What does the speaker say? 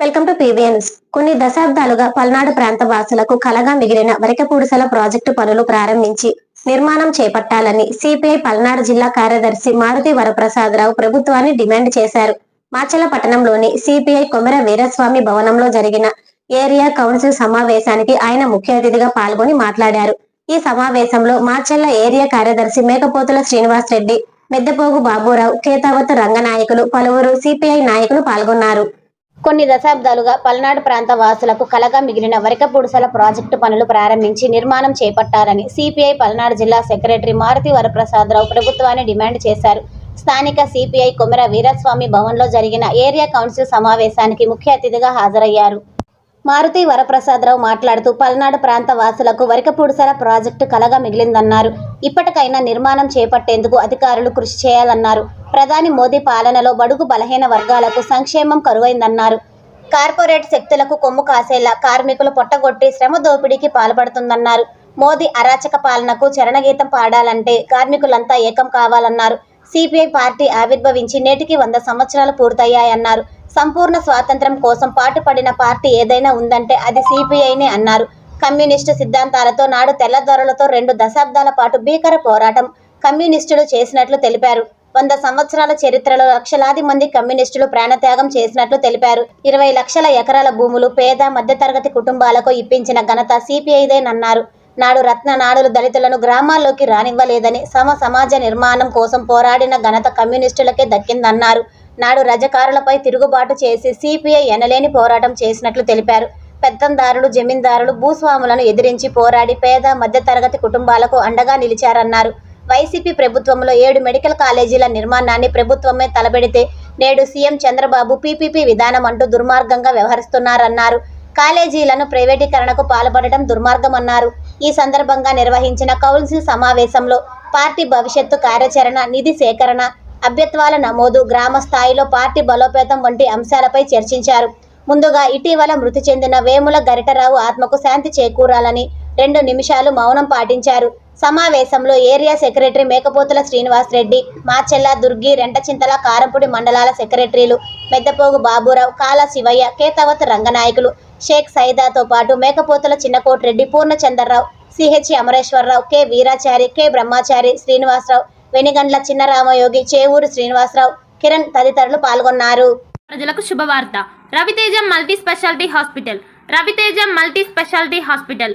Welcome to PVNS కొన్ని దశాబ్దాలుగా పల్నాడు ప్రాంత వాసులకు కలగా మిగిలిన వరికపూడిసల ప్రాజెక్టు పనులు ప్రారంభించి నిర్మాణం చేపట్టాలని సిపిఐ పల్నాడు జిల్లా కార్యదర్శి మారుతి వరప్రసాదరావు ప్రభుత్వాన్ని డిమాండ్ చేశారు. మాచల పట్టణంలోని సిపిఐ కొమెర వీరస్వామి భవనంలో జరిగిన ఏరియా కౌన్సిల్ సమావేశానికి ఆయన ముఖ్య అతిథిగా పాల్గొని మాట్లాడారు. ఈ సమావేశంలో మాచల్ల ఏరియా కార్యదర్శి మేకపోతుల శ్రీనివాస్ రెడ్డి మెద్దపోగు బాబురావు కేతావత్ రంగనాయకులు పలువురు సిపిఐ నాయకులు పాల్గొన్నారు. కొన్ని దశాబ్దాలుగా పల్నాడు ప్రాంత వాసులకు కలగా మిగిలిన వరకపూడిసల ప్రాజెక్టు పనులు ప్రారంభించి నిర్మాణం చేపట్టాలని సిపిఐ పల్నాడు జిల్లా సెక్రటరీ మారుతి వరప్రసాదరావు ప్రభుత్వాన్ని డిమాండ్ చేశారు. స్థానిక సిపిఐ కొమెర వీరస్వామి భవన్లో జరిగిన ఏరియా కౌన్సిల్ సమావేశానికి ముఖ్య అతిథిగా హాజరయ్యారు. మారుతి వరప్రసాదరావు మాట్లాడుతూ పల్నాడు ప్రాంత వాసులకు వరకపూడిసల ప్రాజెక్టు కలగా మిగిలిందన్నారు. ఇప్పటికైనా నిర్మాణం చేపట్టేందుకు అధికారులు కృషి చేయాలన్నారు. ప్రధాని మోదీ పాలనలో బడుగు బలహీన వర్గాలకు సంక్షేమం కరువైందన్నారు. కార్పొరేట్ శక్తులకు కొమ్ము కాసేలా కార్మికులు పొట్టగొట్టి శ్రమ దోపిడీకి పాల్పడుతుందన్నారు. మోదీ అరాచక పాలనకు చరణగీతం పాడాలంటే కార్మికులంతా ఏకం కావాలన్నారు. సిపిఐ పార్టీ ఆవిర్భవించి నేటికి వంద సంవత్సరాలు పూర్తయ్యాయన్నారు. సంపూర్ణ స్వాతంత్ర్యం కోసం పాటుపడిన పార్టీ ఏదైనా ఉందంటే అది సిపిఐనే అన్నారు. కమ్యూనిస్టు సిద్ధాంతాలతో నాడు తెల్లదొరలతో రెండు దశాబ్దాల పాటు భీకర పోరాటం కమ్యూనిస్టులు చేసినట్లు తెలిపారు. వంద సంవత్సరాల చరిత్రలో లక్షలాది మంది కమ్యూనిస్టులు ప్రాణత్యాగం చేసినట్లు తెలిపారు. ఇరవై లక్షల ఎకరాల భూములు పేద మధ్యతరగతి కుటుంబాలకు ఇప్పించిన ఘనత సిపిఐదేనన్నారు నాడు రత్న నాడులు దళితులను గ్రామాల్లోకి రానివ్వలేదని సమ సమాజ నిర్మాణం కోసం పోరాడిన ఘనత కమ్యూనిస్టులకే దక్కిందన్నారు. నాడు రజకారులపై తిరుగుబాటు చేసి సిపిఐ ఎనలేని పోరాటం చేసినట్లు తెలిపారు. పెత్తందారులు జమీందారులు భూస్వాములను ఎదిరించి పోరాడి పేద మధ్యతరగతి కుటుంబాలకు అండగా నిలిచారన్నారు. వైసీపీ ప్రభుత్వంలో ఏడు మెడికల్ కాలేజీల నిర్మాణాన్ని ప్రభుత్వమే తలపెడితే నేడు సీఎం చంద్రబాబు పీపీపీ విధానం అంటూ దుర్మార్గంగా వ్యవహరిస్తున్నారన్నారు. కాలేజీలను ప్రైవేటీకరణకు పాల్పడటం దుర్మార్గమన్నారు. ఈ సందర్భంగా నిర్వహించిన కౌన్సిల్ సమావేశంలో పార్టీ భవిష్యత్తు కార్యాచరణ నిధి సేకరణ అభ్యత్వాల నమోదు గ్రామ స్థాయిలో పార్టీ బలోపేతం వంటి అంశాలపై చర్చించారు. ముందుగా ఇటీవల మృతి చెందిన వేముల గరిటరావు ఆత్మకు శాంతి చేకూరాలని రెండు నిమిషాలు మౌనం పాటించారు. సమావేశంలో ఏరియా సెక్రటరీ మేకపోతుల శ్రీనివాస్ రెడ్డి మాచెల్ల దుర్గి రెంటచింతల కారంపూడి మండలాల సెక్రటరీలు పెద్దపోగు బాబురావు కాల శివయ్య కేతవత్ రంగనాయకులు షేక్ సైదాతో పాటు Mekapothula Chinnakotireddy Purnachandrarao CH Amareswararao K Veerachari K Brahmachari Srinivasarao Venigandla Chinnaramayogi Chevuru Srinivasarao Kiran తదితరులు పాల్గొన్నారు. ప్రజలకు శుభవార్త. Raviteja multi specialty hospital. Raviteja multi specialty hospital.